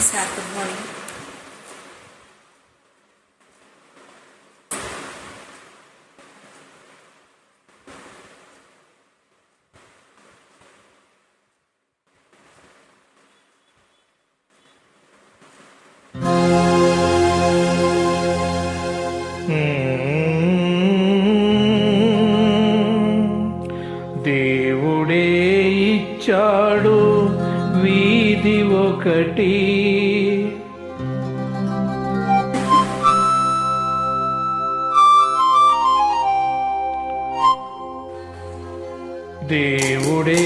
Morning sir good morning దేవుడే ఇచ్చాడు ఇది ఒకటి. దేవుడే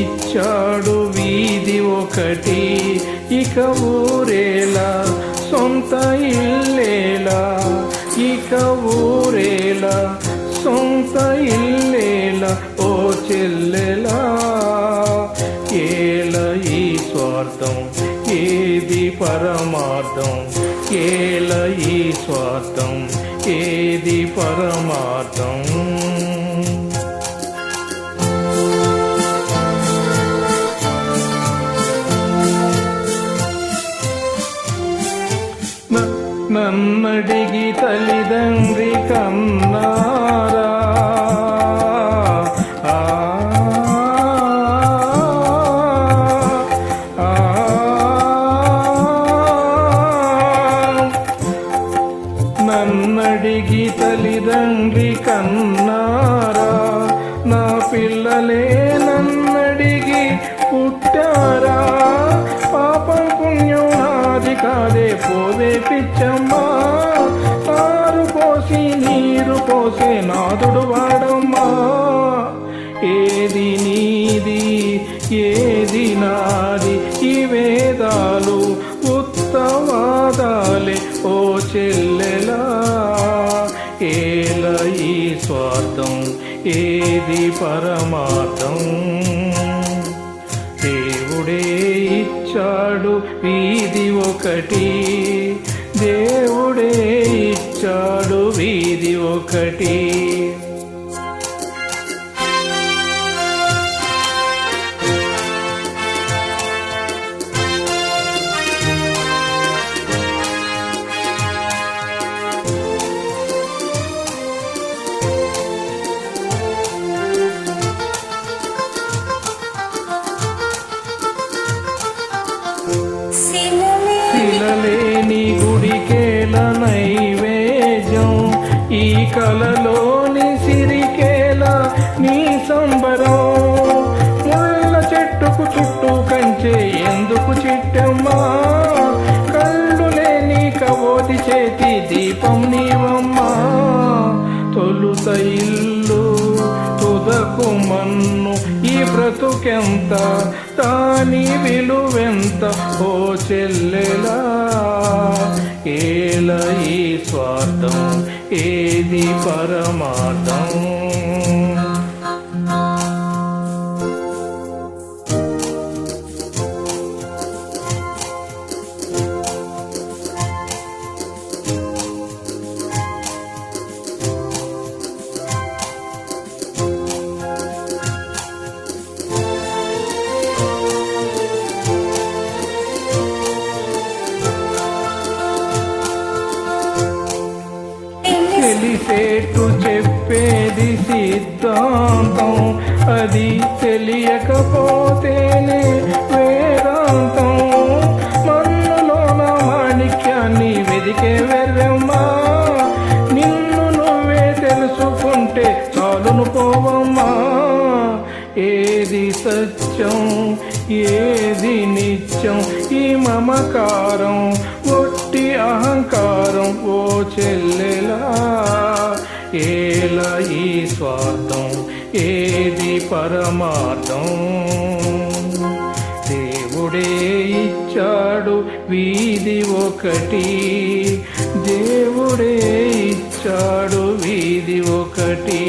ఇచ్చాడు వీధి ఒకటి. ఇక ఊరేలా సొంత ఇల్లేలా. ఇక ఊరేలా సొంత ఇల్లేలా. ఓ చెల్లెలా కేల ఈ స్వార్థం ఏది పరమార్థం? న- నన్నడిగి తల్లిదండ్రి కన్నారా పోవే పిచ్చమ్మ. ఆరు పోసి నీరు పోసే నాదుడు వాడమ్మా. ఏది నీది ఏది నాది ఈ వేదాలు ఉత్తవాదాలే ఓ చెల్లెలా. ఏల ఈ స్వార్థం ఏది పరమార్థం? ఇచ్చాడు. వీధి ఒకటి దేవుడే ఇచ్చాడు. వీధి ఒకటి కలలోని సిరికేలా నీ సంబరం. ముళ్ళ చెట్టుకు చుట్టూ కంచే ఎందుకు చిట్టమ్మా? కళ్ళు లేని కవోతి చేతి దీపం నీవమ్మా. తొలుత ఇల్లు తుదకు మన్ను ఈ బ్రతుకెంత? దాని విలువెంత? ఓ చెల్లెలా ఏల ఈ స్వార్థం ఏది పరమార్థం? తెలియకపోతేనే వేదాంతం. మన్నులోన మాణిక్యాన్ని వెదికే వెర్రమ్మా. నిన్ను నువ్వే తెలుసుకుంటే చాలును పోవమ్మా. ఏది సత్యం ఏది నిత్యం ఈ మమకారం ఒట్టి అహంకారం ఓ చెల్లెలా. ఏల ఈ స్వార్థం ఏ పరమార్థం. దేవుడే ఇచ్చాడు వీధి ఒకటి. దేవుడే ఇచ్చాడు వీధి ఒకటి.